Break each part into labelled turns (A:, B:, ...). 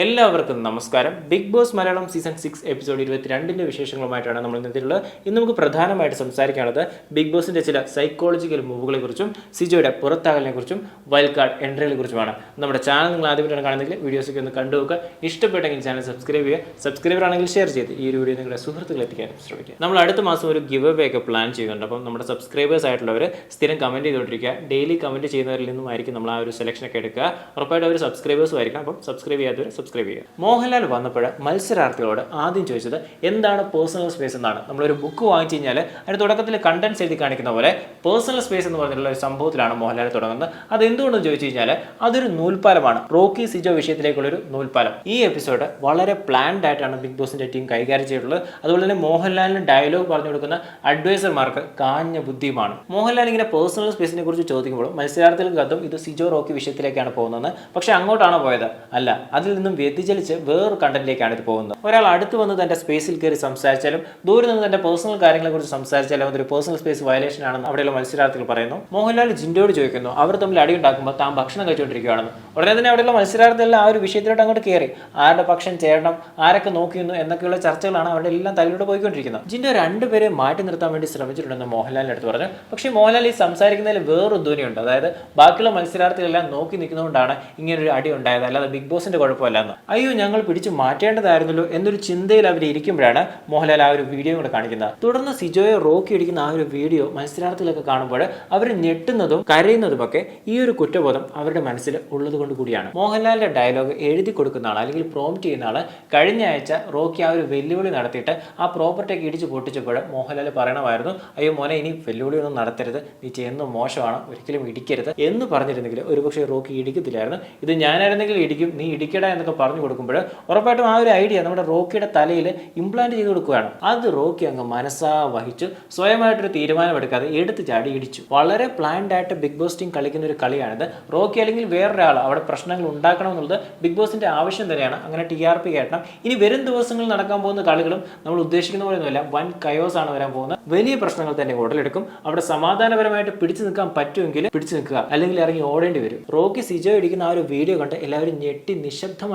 A: എല്ലാവർക്കും നമസ്കാരം. Big boss Malayalam season six episode ഇരുപത്തിരണ്ടിന്റെ വിശേഷങ്ങളുമായിട്ടാണ് നമ്മൾ ഇന്നത്തിലുള്ളത് ഇന്ന് നമുക്ക് പ്രധാനമായിട്ട് സംസാരിക്കാനുള്ളത് ബിഗ് ബോസിന്റെ ചില സൈക്കോളജിക്കൽ മൂവുകളെ കുറിച്ചും സിജോയുടെ പുറത്താകലിനെ കുറിച്ചും വൈൽഡ് കാർഡ് എൻട്രികളെ കുറിച്ചുമാണ്. നമ്മുടെ ചാനൽ നിങ്ങൾ ആദ്യമായിട്ടാണ് കാണുന്നെങ്കിൽ വീഡിയോസൊക്കെ ഒന്ന് കണ്ടുവെക്കുക ഇഷ്ടപ്പെട്ടെങ്കിൽ ചാനൽ സബ്സ്ക്രൈബ് ചെയ്യുക. സബ്സ്ക്രൈബർ ആണെങ്കിൽ ഷെയർ ചെയ്ത് ഈ ഒരു വീഡിയോ നിങ്ങളുടെ സുഹൃത്തുക്കൾ എത്തിക്കാനും ശ്രമിക്കുക. നമ്മൾ അടുത്ത മാസം ഒരു ഗിവ് അവേ ഒക്കെ പ്ലാൻ ചെയ്യുന്നുണ്ട്. അപ്പം നമ്മുടെ സബ്സ്ക്രൈബേഴ്സ് ആയിട്ടുള്ളവർ സ്ഥിരം കമന്റ് ചെയ്തുകൊണ്ടിരിക്കുക. ഡെയിലി കമന്റ് ചെയ്യുന്നവരിൽ നിന്നുമായിരിക്കും നമ്മൾ ആ ഒരു സെലക്ഷൻ ഒക്കെ എടുക്കുക. ഉറപ്പായിട്ട് അവർ സബ്സ്ക്രൈബേഴ്സും ആയിരിക്കും അപ്പം സബ്സ്ക്രൈബ് ചെയ്യാത്തവർ സബ്സ്ക്രൈബ് ചെയ്യുക. മോഹൻലാൽ വന്നപ്പോൾ മത്സരാർത്ഥികളോട് ആദ്യം ചോദിച്ചത് എന്താണ് പേഴ്സണൽ സ്പേസ് എന്നാണ്. നമ്മളൊരു ബുക്ക് വാങ്ങിച്ചു കഴിഞ്ഞാൽ അതിന് തുടക്കത്തിൽ കണ്ടൻസ് എഴുതി കാണിക്കുന്ന പോലെ പേഴ്സണൽ സ്പേസ് എന്ന് പറഞ്ഞിട്ടുള്ള ഒരു സംഭവത്തിലാണ് മോഹൻലാൽ തുടങ്ങുന്നത്. അത് എന്തുകൊണ്ടെന്ന് ചോദിച്ചു കഴിഞ്ഞാൽ അതൊരു നൂൽപ്പാലമാണ്. റോക്കി സിജോ വിഷയത്തിലേക്കുള്ള ഒരു നൂൽപ്പാലം. ഈ എപ്പിസോഡ് വളരെ പ്ലാൻഡ് ആയിട്ടാണ് ബിഗ് ബോസിന്റെ ടീം കൈകാര്യം ചെയ്തിട്ടുള്ളത്. അതുപോലെ തന്നെ മോഹൻലാലിന് ഡയലോഗ് പറഞ്ഞു കൊടുക്കുന്ന അഡ്വൈസർമാർക്ക് കാഞ്ഞ ബുദ്ധിയുമാണ്. മോഹൻലാൽ ഇങ്ങനെ പേഴ്സണൽ സ്പേസിനെ കുറിച്ച് ചോദിക്കുമ്പോൾ മത്സരാർത്ഥികൾക്കതും ഇത് സിജോ റോക്കി വിഷയത്തിലേക്കാണ് പോകുന്നത് പക്ഷേ അങ്ങോട്ടാണോ പോയത്? അല്ല അതിൽ നിന്നും വ്യതിചലിച്ച് വേറൊരു കണ്ടന്റിലേക്കാണ് ഇത് പോകുന്നത്. ഒരാൾ അടുത്ത് വന്ന് തന്റെ സ്പേസിൽ കയറി സംസാരിച്ചാലും ദൂരെ നിന്ന് തന്റെ പേഴ്സണൽ കാര്യങ്ങളെ കുറിച്ച് സംസാരിച്ചാലും അതൊരു പേഴ്സണൽ സ്പേസ് വയലേഷൻ ആണെന്ന് അവിടെയുള്ള മത്സരാർത്ഥികൾ പറയുന്നു. മോഹൻലാൽ ജിൻഡോട് ചോദിക്കുന്നു അവർ തമ്മിൽ അടി ഉണ്ടാക്കുമ്പോൾ താൻ ഭക്ഷണം കഴിച്ചുകൊണ്ടിരിക്കുകയാണെന്ന്. ഉടനെ തന്നെ അവിടെയുള്ള മത്സരാർത്ഥികളെല്ലാം ആ ഒരു വിഷയത്തിലോട്ട് അങ്ങോട്ട് കയറി. ആരുടെ പക്ഷം ചേരണം ആരൊക്കെ നോക്കിയിരുന്നു എന്നൊക്കെയുള്ള ചർച്ചകളാണ് അവരുടെ എല്ലാം തലയിലൂടെ പോയിക്കൊണ്ടിരിക്കുന്നത്. ജിൻഡോ രണ്ടുപേരെ മാറ്റി നിർത്താൻ വേണ്ടി ശ്രമിച്ചിട്ടുണ്ടെന്ന് മോഹൻലാലിന്റെ അടുത്ത് പറഞ്ഞു. പക്ഷേ മോഹൻലാൽ ഈ സംസാരിക്കുന്നതിൽ വേറൊരു ധ്വനിയുണ്ട്. അതായത് ബാക്കിയുള്ള മത്സരാർത്ഥികളെല്ലാം നോക്കി നിൽക്കുന്നതുകൊണ്ടാണ് ഇങ്ങനൊരു അടി ഉണ്ടായത്. അല്ലാതെ ബിഗ് ബോസിന്റെ കുഴപ്പമല്ല. എന്ന് അയ്യോ ഞങ്ങൾ പിടിച്ചു മാറ്റേണ്ടതായിരുന്നല്ലോ എന്നൊരു ചിന്തയിൽ അവർ ഇരിക്കുമ്പോഴാണ് മോഹൻലാൽ ആ ഒരു വീഡിയോ കൂടെ കാണിക്കുന്നത്. തുടർന്ന് സിജോയെ റോക്കി അടിക്കുന്ന ആ ഒരു വീഡിയോ മത്സരാർത്ഥികളൊക്കെ കാണുമ്പോൾ അവർ ഞെട്ടുന്നതും കരയുന്നതുമൊക്കെ ഈ ഒരു കുറ്റബോധം അവരുടെ മനസ്സിൽ ഉള്ളത് കൊണ്ട് കൂടിയാണ്. മോഹൻലാലിന്റെ ഡയലോഗ് എഴുതി കൊടുക്കുന്ന ആൾ അല്ലെങ്കിൽ പ്രോംപ്റ്റ് ചെയ്യുന്ന ആൾ കഴിഞ്ഞ ആഴ്ച റോക്കി ആ ഒരു വെല്ലുവിളി നടത്തിയിട്ട് ആ പ്രോപ്പർട്ടിയൊക്കെ ഇടിച്ച് പൊട്ടിച്ചപ്പോൾ മോഹൻലാൽ പറയണമായിരുന്നു അയ്യോ മോനെ ഇനി വെല്ലുവിളി ഒന്നും നടത്തരുത്. നീ ചെയ്യുന്നത് മോശമാണ് ഒരിക്കലും ഇടിക്കരുത്. എന്ന് പറഞ്ഞിരുന്നെങ്കിൽ ഒരുപക്ഷെ റോക്കി ഇടിക്കത്തില്ലായിരുന്നു. ഇത് ഞാനായിരുന്നെങ്കിൽ ഇടിക്കും നീ ഇടിക്കട എന്നൊക്കെ പറഞ്ഞു കൊടുക്കുമ്പോൾ ഉറപ്പായിട്ടും ആ ഒരു ഐഡിയ നമ്മുടെ റോക്കിയുടെ തലയിൽ ഇംപ്ലാന്റ് ചെയ്ത് കൊടുക്കുകയാണ്. അത് റോക്കി അങ്ങ് മനസ്സാ വഹിച്ചു സ്വയമായിട്ടൊരു തീരുമാനമെടുക്കാതെ എടുത്ത് ചാടി ഇടിച്ചു. വളരെ പ്ലാൻഡ് ആയിട്ട് ബിഗ് ബോസ് ടീം കളിക്കുന്ന ഒരു കളിയാണിത്. റോക്കി അല്ലെങ്കിൽ വേറൊരാൾ അവിടെ പ്രശ്നങ്ങൾ ഉണ്ടാക്കണം എന്നുള്ളത് ബിഗ് ബോസിന്റെ ആവശ്യം തന്നെയാണ്. അങ്ങനെ ടി ആർ പി കയറ്റണം ഇനി വരും ദിവസങ്ങളിൽ നടക്കാൻ പോകുന്ന കളികളും നമ്മൾ ഉദ്ദേശിക്കുന്ന പോലെ ഒന്നുമില്ല വൻ കയോസ് ആണ് വരാൻ പോകുന്നത്. വലിയ പ്രശ്നങ്ങൾ തന്നെ ഉടലെടുക്കും. അവിടെ സമാധാനപരമായിട്ട് പിടിച്ചു നിൽക്കാൻ പറ്റുമെങ്കിൽ പിടിച്ചു നിൽക്കുക. അല്ലെങ്കിൽ ഇറങ്ങി ഓടേണ്ടി വരും. റോക്കി സിജോ ഇടിക്കുന്ന ആ ഒരു വീഡിയോ കണ്ട് എല്ലാവരും ഞെട്ടി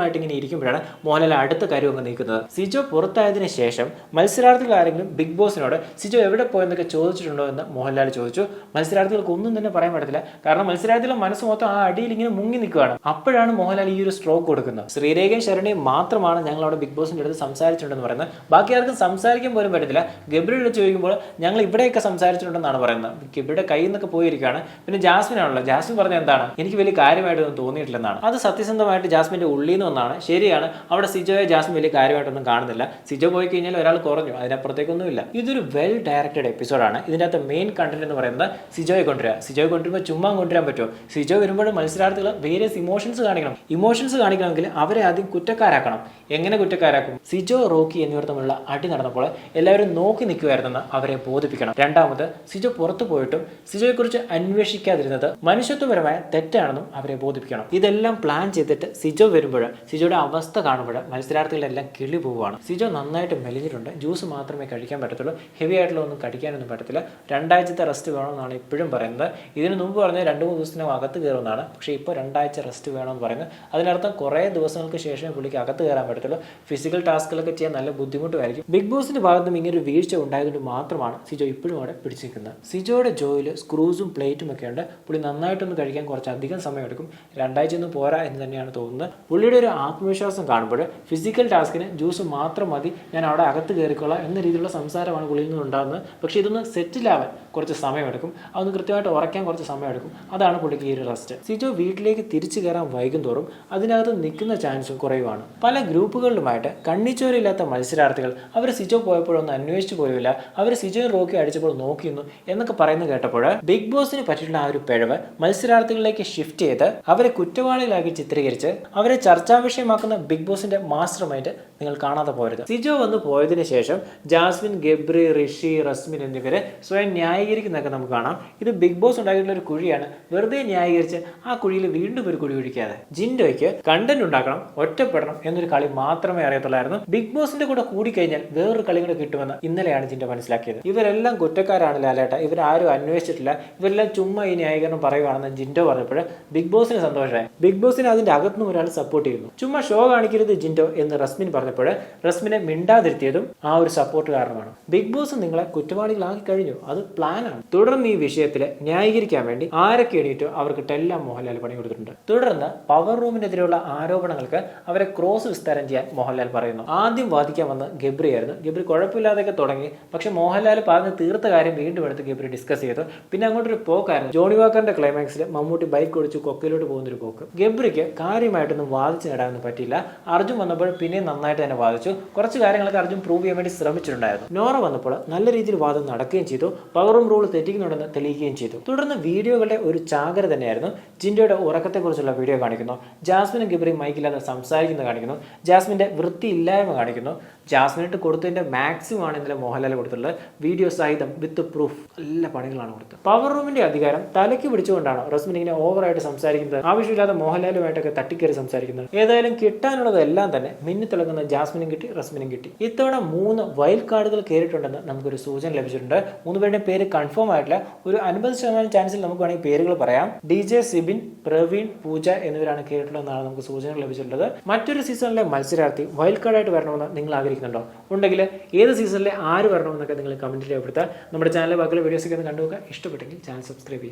A: നിശബ്ദമായിട്ട് ഇങ്ങനെ ഇരിക്കുമ്പോഴാണ് മോഹൻലാൽ അടുത്ത കാര്യം അങ്ങ് നീക്കുന്നത്. സിജോ പുറത്തായതിന് ശേഷം മത്സരാർത്ഥികൾ ആരെങ്കിലും ബിഗ് ബോസിനോട് സിജോ എവിടെ പോയെന്നൊക്കെ ചോദിച്ചിട്ടുണ്ടോ എന്ന് മോഹൻലാൽ ചോദിച്ചു. മത്സരാർത്ഥികൾക്ക് ഒന്നും തന്നെ പറയാൻ പറ്റത്തില്ല. കാരണം മത്സരാർത്ഥികളുടെ മനസ്സ് മൊത്തം ആ അടിയിൽ ഇങ്ങനെ മുങ്ങി നിൽക്കുകയാണ്. അപ്പോഴാണ് മോഹൻലാൽ ഈ ഒരു സ്ട്രോക്ക് കൊടുക്കുന്നത്. ശ്രീരേഖയും ശരണിയും മാത്രമാണ് ഞങ്ങൾ അവിടെ ബിഗ് ബോസിന്റെ അടുത്ത് സംസാരിച്ചിട്ടുണ്ടെന്ന് പറയുന്നത്. ബാക്കി ആർക്കും സംസാരിക്കാൻ പോലും പറ്റത്തില്ല. ഗബ്രിയുടെ ചോദിക്കുമ്പോൾ ഞങ്ങൾ ഇവിടെയൊക്കെ സംസാരിച്ചിട്ടുണ്ടെന്നാണ് പറയുന്നത്. ഗബ്രിയുടെ കയ്യിൽ നിന്നൊക്കെ പോയിരിക്കുകയാണ്. പിന്നെ ജാസ്മിൻ ആണല്ലോ ജാസ്മിൻ പറഞ്ഞ എന്താണ്? എനിക്ക് വലിയ കാര്യമായിട്ടൊന്നും തോന്നിയിട്ടില്ലെന്നാണ്. അത് സത്യസന്ധമായിട്ട് ജാസ്മിന്റെ ഉള്ളിൽ നിന്ന് ഒന്നാണ് ശരിയാണ്. അവിടെ സിജോയെ ജാസ്മിൻ വലിയ കാര്യമായിട്ടൊന്നും കാണുന്നില്ല. സിജോ പോയി കഴിഞ്ഞാൽ ഒരാൾ കുറഞ്ഞു. അതിനപ്പുറത്തേക്കൊന്നുമില്ല. ഇതൊരു വെൽ ഡയറക്റ്റഡ് എപ്പിസോഡാണ് ഇതിന്റെ അകത്ത് മെയിൻ കണ്ടന്റ് എന്ന് പറയുന്നത് സിജോയെ കൊണ്ടുവരിക. സിജോയെ കൊണ്ടുവരുമ്പോൾ ചുമ്മാ കൊണ്ടുവരാൻ പറ്റുമോ? സിജോ വരുമ്പോൾ മത്സരാർത്ഥികൾ വേരിയസ് ഇമോഷൻസ് കാണിക്കണം. ഇമോഷൻസ് കാണിക്കണമെങ്കിൽ അവരെ ആദ്യം കുറ്റക്കാരാക്കണം. എങ്ങനെ കുറ്റക്കാരാക്കും? സിജോ റോക്കി എന്നിവർ തമ്മിലുള്ള അടി നടന്നപ്പോൾ എല്ലാവരും നോക്കി നിൽക്കുമായിരുന്നെന്ന് അവരെ ബോധിപ്പിക്കണം. രണ്ടാമത് സിജോ പുറത്തു പോയിട്ടും സിജോയെക്കുറിച്ച് അന്വേഷിക്കാതിരുന്നത് മനുഷ്യത്വപരമായ തെറ്റാണെന്നും അവരെ ബോധിപ്പിക്കണം. ഇതെല്ലാം പ്ലാൻ ചെയ്തിട്ട് സിജോ വരുമ്പോൾ സിജോയുടെ അവസ്ഥ കാണുമ്പോൾ മത്സരാർത്ഥികളെല്ലാം കിളി പോവുകയാണ്. സിജോ നന്നായിട്ട് മെലിഞ്ഞിട്ടുണ്ട്. ജ്യൂസ് മാത്രമേ കഴിക്കാൻ പറ്റത്തുള്ളൂ. ഹെവി ആയിട്ടുള്ള ഒന്നും കഴിക്കാനൊന്നും പറ്റത്തില്ല. രണ്ടാഴ്ചത്തെ റെസ്റ്റ് വേണമെന്നാണ് ഇപ്പോഴും പറയുന്നത്. ഇതിന് മുമ്പ് പറഞ്ഞത് രണ്ട് മൂന്ന് ദിവസത്തിനകം അകത്ത് കയറുമെന്നാണ്. പക്ഷേ ഇപ്പോൾ രണ്ടാഴ്ച റെസ്റ്റ് വേണമെന്ന് പറയുന്നത്. അതിനർത്ഥം കുറേ ദിവസങ്ങൾക്ക് ശേഷമേ പുള്ളിക്ക് അകത്ത് കയറാൻ പറ്റത്തുള്ളൂ. ഫിസിക്കൽ ടാസ്കുകളൊക്കെ ചെയ്യാൻ നല്ല ബുദ്ധിമുട്ടുമായിരിക്കും. ബിഗ് ബോസിന്റെ ഭാഗത്തും ഇങ്ങനെ ഒരു വീഴ്ച ഉണ്ടായതുകൊണ്ട് മാത്രമാണ് സിജോ ഇപ്പോഴും അവിടെ പിടിച്ചിരിക്കുന്നത്. സിജോയുടെ ജോയിൽ സ്ക്രൂസും പ്ലേറ്റും ഒക്കെ ഉണ്ട്. പുള്ളി നന്നായിട്ടൊന്ന് കഴിക്കാൻ കുറച്ച് അധികം സമയമെടുക്കും. രണ്ടാഴ്ച ഒന്നും പോരാ എന്ന് തന്നെയാണ് തോന്നുന്നത്. പുള്ളിയുടെ ഒരു ആത്മവിശ്വാസം കാണുമ്പോൾ ഫിസിക്കൽ ടാസ്കിന് ജ്യൂസ് മാത്രം മതി ഞാൻ അവിടെ അകത്ത് കയറിക്കൊള്ളാം എന്ന രീതിയിലുള്ള സംസാരമാണ് കുളിയിൽ നിന്ന് ഉണ്ടാകുന്നത്. പക്ഷേ ഇതൊന്ന് സെറ്റിലാവാൻ കുറച്ച് സമയമെടുക്കും. അതൊന്ന് കൃത്യമായിട്ട് ഉറയ്ക്കാൻ കുറച്ച് സമയമെടുക്കും. അതാണ് പുള്ളിക്ക് ഈ ഒരു റെസ്റ്റ് സിജോ വീട്ടിലേക്ക് തിരിച്ചു കയറാൻ വൈകും തോറും അതിനകത്ത് നിൽക്കുന്ന ചാൻസും കുറയുവാണ്. പല ഗ്രൂപ്പുകളിലുമായിട്ട് കണ്ണിച്ചോരില്ലാത്ത മത്സരാർത്ഥികൾ അവർ സിജോ പോയപ്പോഴൊന്നും അന്വേഷിച്ചു പോലുമില്ല അവർ സിജോയും റോക്കി അടിച്ചപ്പോൾ നോക്കിയിരുന്നു എന്നൊക്കെ പറയുന്നത് കേട്ടപ്പോൾ ബിഗ് ബോസിന് പറ്റിയിട്ടുള്ള ആ ഒരു പിഴവ് മത്സരാർത്ഥികളിലേക്ക് ഷിഫ്റ്റ് ചെയ്ത് അവരെ കുറ്റവാളികളാക്കി ചിത്രീകരിച്ച് അവരെ ചർച്ചാ വിഷയമാക്കുന്ന ബിഗ് ബോസിന്റെ മാസ്റ്റർ മൈൻഡ് നിങ്ങൾ കാണാതെ പോരുത്. സിജോ വന്ന് പോയതിനു ശേഷം ജാസ്മിൻ ഗബ്രി ഋഷി റസ്മിൻ എന്നിവരെ സ്വയം ന്യായീകരിക്കുന്നതൊക്കെ നമുക്ക് കാണാം. ഇത് ബിഗ് ബോസ് ഉണ്ടാക്കിയിട്ടുള്ള ഒരു കുഴിയാണ്. വെറുതെ ന്യായീകരിച്ച് ആ കുഴിയിൽ വീണ്ടും ഒരു കുഴി ഒഴിക്കാതെ. ജിൻഡോയ്ക്ക് കണ്ടന്റ് ഉണ്ടാക്കണം ഒറ്റപ്പെടണം എന്നൊരു കളി മാത്രമേ അറിയത്തുള്ളായിരുന്നു. ബിഗ് ബോസിന്റെ കൂടെ കൂടിക്കഴിഞ്ഞാൽ വേറൊരു കളി കൂടെ കിട്ടുമെന്ന് ഇന്നലെയാണ് ജിൻഡോ മനസ്സിലാക്കിയത്. ഇവരെല്ലാം കുറ്റക്കാരാണ് ലാലേട്ട. ഇവരാരും അന്വേഷിച്ചിട്ടില്ല. ഇവരെല്ലാം ചുമ്മാ ഈ ന്യായീകരണം പറയുകയാണെന്ന് ജിൻഡോ പറഞ്ഞപ്പോൾ ബിഗ് ബോസിന് സന്തോഷമായി. ബിഗ് ബോസിന് അതിന്റെ അകത്തുനിന്ന് ഒരാൾ സപ്പോർട്ട് ചെയ്യുന്നു. തോന്നുന്നു ചുമ്മാ ഷോ കാണിക്കരുത് ജിൻഡോ എന്ന് റസ്മിൻ പറഞ്ഞപ്പോൾ റസ്മിനെ മിണ്ടാതിരുത്തിയതും ആ ഒരു സപ്പോർട്ട് കാരണമാണ്. ബിഗ് ബോസ് നിങ്ങളെ കുറ്റവാളികളാക്കി കഴിഞ്ഞു. അത് പ്ലാനാണ് തുടർന്ന് ഈ വിഷയത്തിൽ ന്യായീകരിക്കാൻ വേണ്ടി ആരൊക്കെ എണീറ്റോ അവർക്ക് ടെല്ലാം മോഹൻലാൽ പണി കൊടുത്തിട്ടുണ്ട്. തുടർന്ന് പവർ റൂമിനെതിരെയുള്ള ആരോപണങ്ങൾക്ക് അവരെ ക്രോസ് വിസ്താരം ചെയ്യാൻ മോഹൻലാൽ പറയുന്നു. ആദ്യം വാദിക്കാൻ വന്ന ഗബ്രി ആയിരുന്നു. ഗബ്രി കുഴപ്പമില്ലാതെയൊക്കെ തുടങ്ങി. പക്ഷെ മോഹൻലാൽ പറഞ്ഞ് തീർത്ത കാര്യം വീണ്ടും എടുത്ത് ഗബ്രി ഡിസ്കസ് ചെയ്തു. പിന്നെ അങ്ങോട്ടൊരു പോക്കായിരുന്നു ജോണി വാക്കറിന്റെ ക്ലൈമാക്സിൽ മമ്മൂട്ടി ബൈക്ക് ഓടിച്ച് കൊക്കയിലോട്ട് പോകുന്നൊരു പോക്ക്. ഗബ്രിക്ക് കാര്യമായിട്ടൊന്നും വാദിച്ച് നേടാനൊന്നും പറ്റിയില്ല. അർജുൻ വന്നപ്പോൾ പിന്നെ നന്നായിട്ട് തന്നെ വാദിച്ചു. കുറച്ച് കാര്യങ്ങളൊക്കെ അർജുൻ പ്രൂവ് ചെയ്യാൻ വേണ്ടി ശ്രമിച്ചിട്ടുണ്ടായിരുന്നു. നോറ വന്നപ്പോൾ നല്ല രീതിയിൽ വാദം നടക്കുകയും ചെയ്തു. പവർ റൂം റൂൾ തെറ്റിക്കുന്നുണ്ടെന്ന് തെളിയിക്കുകയും ചെയ്തു. തുടർന്ന് വീഡിയോകളുടെ ഒരു ചാകര തന്നെയായിരുന്നു. ജിൻഡോയുടെ ഉറക്കത്തെക്കുറിച്ചുള്ള വീഡിയോ കാണിക്കുന്നു. ജാസ്മിനും ഗിബറിയും മൈക്കില്ലാതെ സംസാരിക്കുന്നത് കാണിക്കുന്നു. ജാസ്മിന്റെ വൃത്തിയില്ലായ്മ കാണിക്കുന്നു. ജാസ്മിനിട്ട് കൊടുത്തതിന്റെ മാക്സിമം ആണ് ഇന്നലെ മോഹൻലാൽ കൊടുത്തിട്ടുള്ളത്. വീഡിയോ സഹിതം വിത്ത് പ്രൂഫ് നല്ല പണികളാണ് കൊടുത്തത്. പവർ റൂമിന്റെ അധികാരം തലയ്ക്ക് പിടിച്ചുകൊണ്ടാണ് റസ്മിൻ ഇങ്ങനെ ഓവറായിട്ട് സംസാരിക്കുന്നത്. ആവശ്യമില്ലാതെ മോഹൻലാലുമായിട്ടൊക്കെ തട്ടിക്കയറി സംസാരിക്കുന്നത്. ഏതായാലും കിട്ടാനുള്ളതെല്ലാം തന്നെ മിന്നിത്തിളങ്ങുന്ന ജാസ്മിനും കിട്ടി റസ്മിനും കിട്ടി. ഇത്തവണ മൂന്ന് വൈൽഡ് കാർഡുകൾ കയറിയിട്ടുണ്ടെന്ന് നമുക്കൊരു സൂചന ലഭിച്ചിട്ടുണ്ട്. മൂന്ന് പേരുടെ പേര് കൺഫേം ആയിട്ടില്ല. ഒരു അൻപത് ശതമാനം ചാൻസിൽ നമുക്ക് വേണമെങ്കിൽ പേരുകൾ പറയാം. ഡി ജെ സിബിൻ പ്രവീൺ പൂജ എന്നിവരാണ് കയറിയിട്ടുള്ളതെന്നാണ് നമുക്ക് സൂചന ലഭിച്ചിട്ടുള്ളത്. മറ്റൊരു സീസണിലെ മത്സരാർത്ഥി വൈൽഡ് കാർഡായിട്ട് വരണമെന്ന് നിങ്ങൾ ആഗ്രഹിക്കുന്നുണ്ടോ? ഉണ്ടെങ്കിൽ ഏത് സീസണിലെ ആര് വരണമെന്നൊക്കെ നിങ്ങൾ കമന്റ് രേഖപ്പെടുത്തുക. നമ്മുടെ ചാനലിലെ ബാക്കിയുള്ള വീഡിയോസൊക്കെ ഒന്ന് കണ്ടുപോകുക ഇഷ്ടപ്പെട്ടെങ്കിൽ ചാനൽ സബ്സ്ക്രൈബ് ചെയ്യുക.